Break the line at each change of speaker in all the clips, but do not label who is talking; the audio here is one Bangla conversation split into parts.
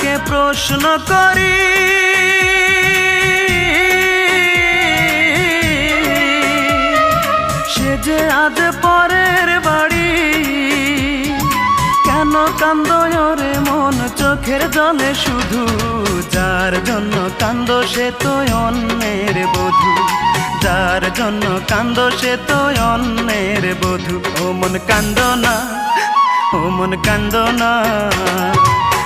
মনটাকে প্রশ্ন করি। সে যে আজ পরের বাড়ি, কেন কান্দ রে মন, চোখের জলে শুধু? যার জন্য কান্দ সে তো অন্যের বধূ। যার জন্য কান্দ সে তো অন্যের বধূ। ও মন কান্দ না, ও মন কান্দ না।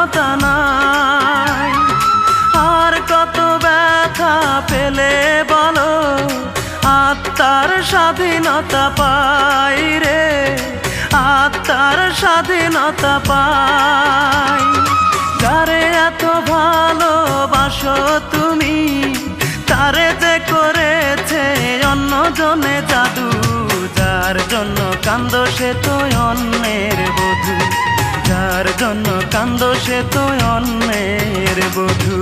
স্বাধীনতা নাই। আর কত ব্যথা পেলে বলো, আত্মার স্বাধীনতা পাই রে, আত্মার স্বাধীনতা পাই। যারে এত ভালোবাসো তুমি, তারে যে করেছে অন্য জনে জাদু, যার জন্য কান্দ সে তো অন্যের বধূ। যার জন্য কান্দ সে তো অন্যের বধূ।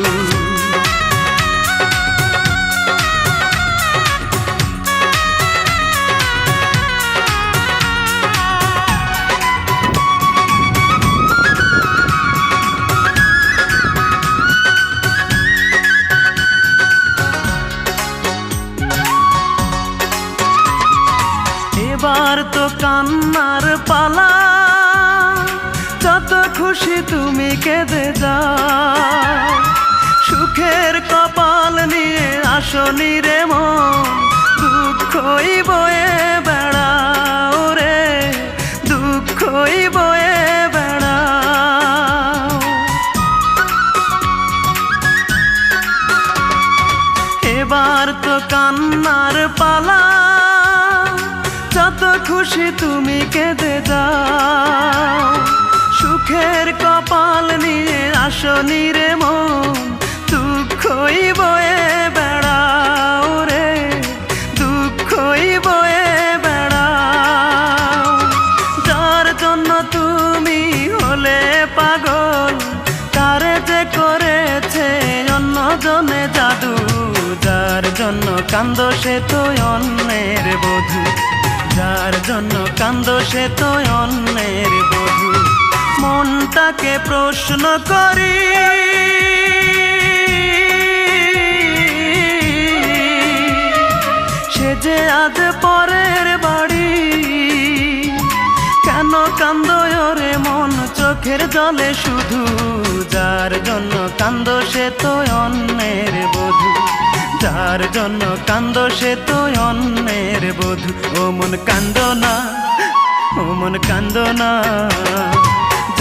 এবার তো কান্নার পালা খুশি তুমি কেঁদে যাও। সুখের কপাল নিয়ে আসনি রে মন, দুঃখই বয়ে বেড়াও রে, দুঃখই বয়ে বেড়াও। এবার তো কান্নার পালা, যত খুশি তুমি কেঁদে যাও। সুখের কপাল নিয়ে আসনি রে মন, দুঃখই বয়ে বেড়াও রে, দুঃখই বয়ে বেড়াও। যার জন্য তুমি হলে পাগল, তারে যে করেছে অন্য জনে জাদু, যার জন্য কান্দ সে তো অন্যের বধূ, যার জন্য কান্দ সে তো অন্যের বধূ। মনটাকে প্রশ্ন করি। সে যে আজ পরের বাড়ি, কেন কান্দ রে মন, চোখের জলে শুধু? যার জন্য কান্দ সে তো অন্যের বধূ। যার জন্য কান্দ সে তো অন্যের বধূ। ও মন কান্দ না, ও মন কান্দ না।